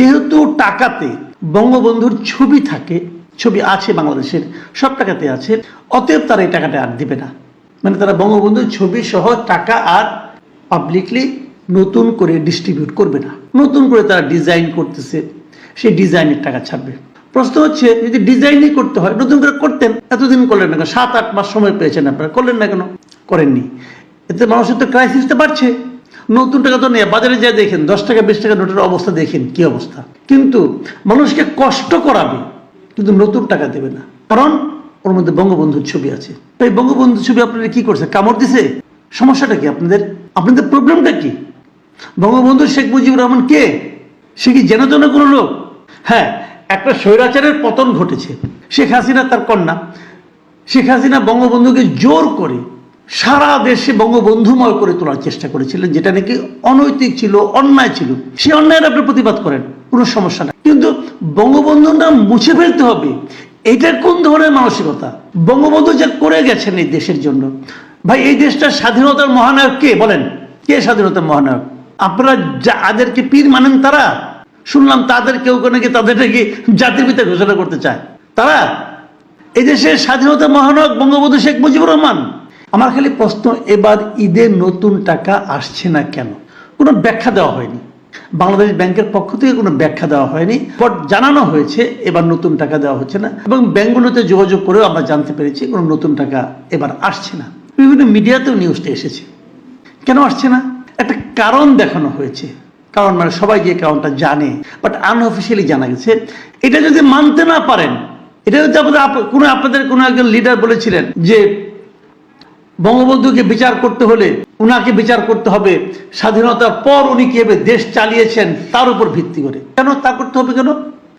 যেহেতু টাকাতে বঙ্গবন্ধুর ছবি থাকে, ছবি আছে বাংলাদেশের, সব টাকাতে আছে, অতএব তারা এই টাকাটা আর দিবে না। মানে তারা বঙ্গবন্ধুর ছবি সহ টাকা আর পাবলিকলি নতুন করে ডিস্ট্রিবিউট করবে না। নতুন করে তারা ডিজাইন করতেছে, সেই ডিজাইনের টাকা ছাড়বে। প্রশ্ন হচ্ছে, যদি ডিজাইনই করতে হয়, নতুন করে করতেন, এতদিন করলেন না কেন? সাত, আট মাস সময় পেয়েছেন আপনারা, করলেন না কেন? করেননি। এতে মানুষের তো ক্রাইসিসটা বাড়ছে। নতুন টাকা তো নেই, বাজারে যা দেখেন, দশ টাকা, বিশ টাকা নোটের অবস্থা দেখেন, কি অবস্থা। কিন্তু মানুষকে কষ্ট করাবে, কিন্তু নতুন টাকা দেবে না। কারণ ওর মধ্যে বঙ্গবন্ধুর ছবি আছে। তাই বঙ্গবন্ধুর ছবি আপনারা কি করছে? কামড় দিছে? সমস্যাটা কি আপনাদের? আপনাদের প্রবলেমটা কি? বঙ্গবন্ধু শেখ মুজিবুর রহমান কে? সে কি জেনা জন্য কোনো লোক? হ্যাঁ একটা স্বৈরাচারের পতন ঘটেছে। শেখ হাসিনা তার কন্যা। শেখ হাসিনা বঙ্গবন্ধুকে জোর করে সারা দেশে বঙ্গবন্ধুময় করে তোলার চেষ্টা করেছিলেন, যেটা নাকি অনৈতিক ছিল, অন্যায় ছিল। সেই অন্যায়ের আপনি প্রতিবাদ করেন, কোনো সমস্যা না কিন্তু বঙ্গবন্ধুর নাম মুছে ফেলতে হবে এইটার কোন ধরনের মানসিকতা? বঙ্গবন্ধু যা করে গেছেন এই দেশের জন্য। ভাই, এই দেশটার স্বাধীনতার মহানায়ক কে বলেন? কে স্বাধীনতার মহানায়ক? আপনারা যাদেরকে পীর মানেন তারা? শুনলাম তাদের কেউ কেউ নাকি তাদের নাকি জাতির পিতা ঘোষণা করতে চায়। তারা? এই দেশের স্বাধীনতা মহানায়ক বঙ্গবন্ধু শেখ মুজিবুর রহমান। আমার খালি প্রশ্ন, এবার ঈদে নতুন টাকা আসছে না কেন? কোনো ব্যাখ্যা দেওয়া হয়নি। বাংলাদেশ ব্যাংকের পক্ষ থেকে কোনো ব্যাখ্যা দেওয়া হয়নি। বাট জানানো হয়েছে, এবার নতুন টাকা দেওয়া হচ্ছে না। এবং ব্যাংকগুলোতে যোগাযোগ করেও আমরা জানতে পেরেছি কোনো নতুন টাকা এবার আসছে না। বিভিন্ন মিডিয়াতেও নিউজটা এসেছে। কেন আসছে না? একটা কারণ দেখানো হয়েছে। কারণ মানে সবাই যে কারণটা জানে। বাট আনঅফিসিয়ালি জানা গেছে, এটা যদি মানতে না পারেন, এটা যদি আপনাদের কোনো আপনাদের কোনো একজন লিডার বলেছিলেন যে বঙ্গবন্ধুকে বিচার করতে হলে উনাকে বিচার করতে হবে। স্বাধীনতার পর উনি কীভাবে দেশ চালিয়েছেন, তার উপর ভিত্তি করে। কেন তা করতে হবে কেন?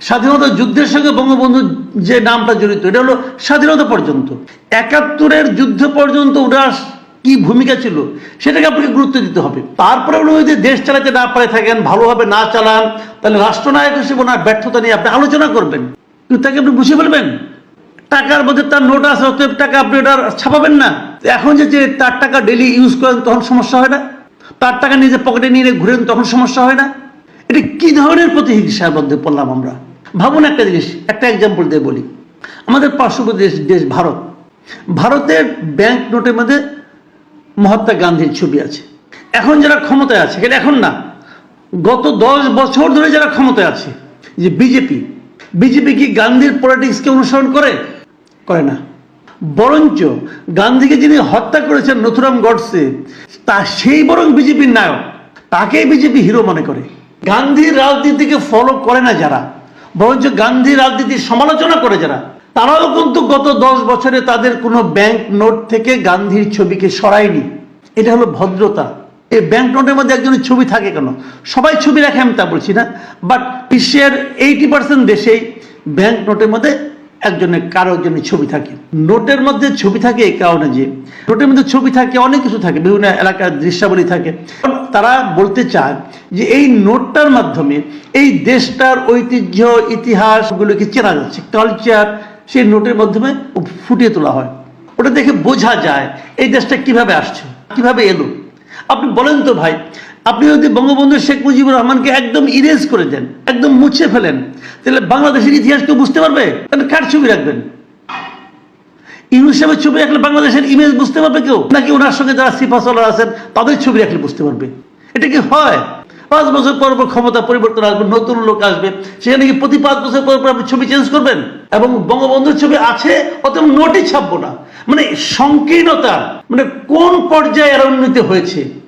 স্বাধীনতা যুদ্ধের সঙ্গে বঙ্গবন্ধু যে নামটা জড়িত, এটা হলো স্বাধীনতা পর্যন্ত। একাত্তরের যুদ্ধ পর্যন্ত ওনার কি ভূমিকা ছিল, সেটাকে আপনাকে গুরুত্ব দিতে হবে। তারপরে উনি যদি দেশ চালাতে না পারে, থাকেন, ভালোভাবে না চালান, তাহলে রাষ্ট্রনায়ক হিসেবে ওনার ব্যর্থতা নিয়ে আপনি আলোচনা করবেন। কিন্তু তাকে আপনি বুঝে ফেলবেন? টাকার মধ্যে তার নোট আছে, অতএব টাকা আপনি ওটা ছাপাবেন না। এখন যে যে তার টাকা ডেলি ইউজ করেন তখন সমস্যা হয় না? তার টাকা নিজে পকেটে নিয়ে ঘুরেন তখন সমস্যা হয় না? এটা কি ধরনের প্রতিহিংসার মধ্যে পড়লাম আমরা? ভাবুন একটা জিনিস, একটা এক্সাম্পল দিয়ে বলি। আমাদের পার্শ্ববর্তী দেশ দেশ ভারত। ভারতের ব্যাংক নোটের মধ্যে মহাত্মা গান্ধীর ছবি আছে। এখন যারা ক্ষমতায় আছে এটা এখন না। গত দশ বছর ধরে যারা ক্ষমতায় আছে, যে বিজেপি বিজেপি কি গান্ধীর পলিটিক্সকে অনুসরণ করে? করে না। বরঞ্চ গান্ধীকে যিনি হত্যা করেছেন নথুরাম গডসে তা সেই বরং বিজেপির নায়ক, তাকেই বিজেপি হিরো মনে করে। গান্ধীর রাজনীতিকে ফলো করে না যারা, বরঞ্চ গান্ধী রাজনীতির সমালোচনা করে যারা, তারাও কিন্তু গত দশ বছরে তাদের কোনো ব্যাংক নোট থেকে গান্ধীর ছবিকে সরায়নি। এটা হলো ভদ্রতা। এই ব্যাংক নোটের মধ্যে একজনের ছবি থাকে কেন? সবাই ছবি রাখে আমি তা বলছি না বাট বিশ্বের এইটি পার্সেন্ট দেশেই ব্যাংক নোটের মধ্যে একজনের কারও একজনের ছবি থাকে। নোটের মধ্যে ছবি থাকে এই কারণে যে, নোটের মধ্যে ছবি থাকে, অনেক কিছু থাকে, বিভিন্ন এলাকার দৃশ্যাবলী থাকে। তারা বলতে চায় যে, এই নোটটার মাধ্যমে এই দেশটার ঐতিহ্য ইতিহাসগুলোকে চেনা যাচ্ছে। কালচার সেই নোটের মাধ্যমে ফুটিয়ে তোলা হয়। ওটা দেখে বোঝা যায়, এই দেশটা কীভাবে আসছে, কীভাবে এলো। আপনি বলেন তো ভাই আপনি যদি বঙ্গবন্ধু শেখ মুজিবুর রহমানকে একদম ইরেজ করে দেন, একদম মুছে ফেলেন, তাহলে বাংলাদেশের ইতিহাস কেউ বুঝতে পারবে? তাহলে কার ছবি রাখবেন? ইউনুস সাহেবের ছবি রাখলে বাংলাদেশের ইমেজ বুঝতে পারবে কেউ? নাকি ওনার সঙ্গে যারা সিফাসলার আছেন, তাদের ছবি রাখলে বুঝতে পারবে? এটা কি হয়? পাঁচ বছর পর পর ক্ষমতা পরিবর্তন আসবে, নতুন লোক আসবে, সেখানে কি প্রতি পাঁচ বছর পর পর আপনি ছবি চেঞ্জ করবেন? এবং বঙ্গবন্ধুর ছবি আছে, অতএব নোটই ছাপবো না। মানে সংকীর্ণতা মানে কোন পর্যায়ে এর উন্নতি হয়েছে?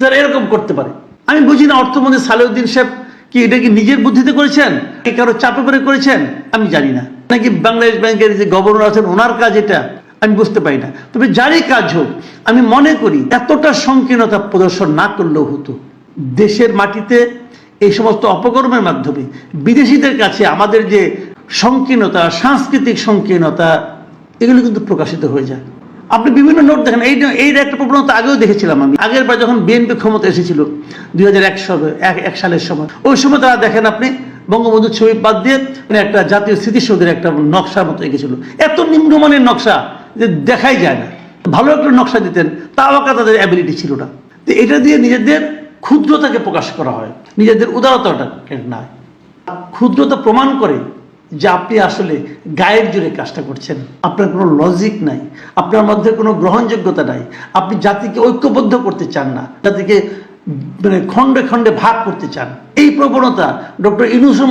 যারা এরকম করতে পারে। আমি বুঝি না অর্থমন্ত্রী সালেউদ্দিন সাহেব কি এটা কি নিজের বুদ্ধিতে করেছেন? কি কারও চাপে করে করেছেন? আমি জানি না। নাকি বাংলাদেশ ব্যাংকের যে গভর্নর আছেন, ওনার কাজ এটা? আমি বুঝতে পারি না। তবে যারই কাজ হোক, আমি মনে করি এতটা সংকীর্ণতা প্রদর্শন না করলেও হতো। দেশের মাটিতে এই সমস্ত অপকর্মের মাধ্যমে বিদেশিদের কাছে আমাদের যে সংকীর্ণতা, সাংস্কৃতিক সংকীর্ণতা, এগুলো কিন্তু প্রকাশিত হয়ে যায়। আপনি বিভিন্ন নোট দেখেন। এই এই একটা প্রবণতা আগেও দেখেছিলাম আমি। আগের বার যখন বিএনপি ক্ষমতা এসেছিল, দুই হাজার এক এক সালের সময়, ওই সময় তারা দেখেন আপনি বঙ্গবন্ধুর ছবি বাদ দিয়ে মানে একটা জাতীয় স্মৃতিসৌধের একটা নকশার মতো এঁকেছিল। এত নিম্নমানের নকশা যে দেখাই যায় না। ভালো একটা নকশা দিতেন, তাও একটা তাদের অ্যাবিলিটি ছিল না। তো এটা দিয়ে নিজেদের ক্ষুদ্রতাকে প্রকাশ করা হয়। নিজেদের উদারতাটা না ক্ষুদ্রতা প্রমাণ করে যে আপনি আসলে গায়ের জোরে কাজটা করছেন। আপনার কোনো লজিক নাই। আপনার মধ্যে কোনো গ্রহণযোগ্যতা নাই। আপনি জাতিকে ঐক্যবদ্ধ করতে চান না। জাতিকে মানে খণ্ডে খণ্ডে ভাগ করতে চান। এই প্রবণতা ডক্টর ইনুসের